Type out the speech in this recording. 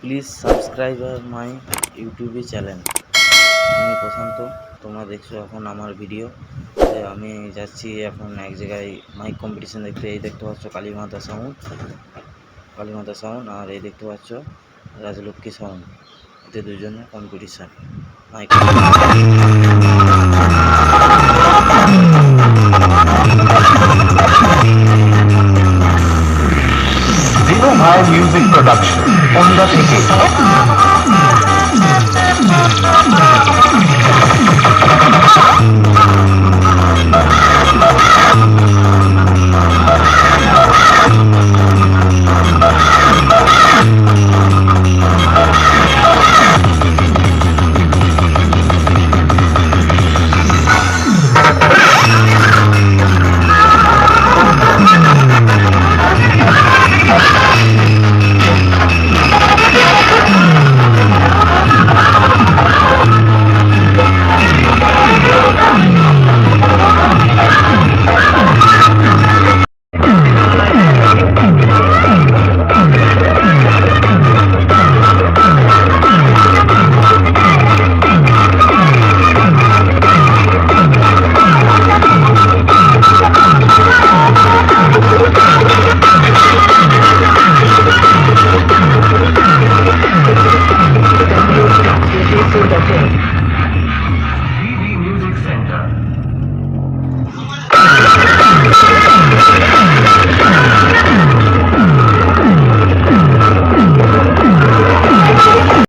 Please subscribe my ইউটিউবে channel আমি প্রশান্ত, তোমরা দেখছ এখন আমার ভিডিও আমি যাচ্ছি এখন এক জায়গায় মাইক কম্পিটিশান দেখতে। এই দেখতে পাচ্ছ কালীমাতা সাউন্ড কালীমাতা সাউন্ড আর এই দেখতে পাচ্ছ রাজলক্ষ্মী সাউন্ড এতে দুজনের competition mic zero high music production Onda থেকে Thank love.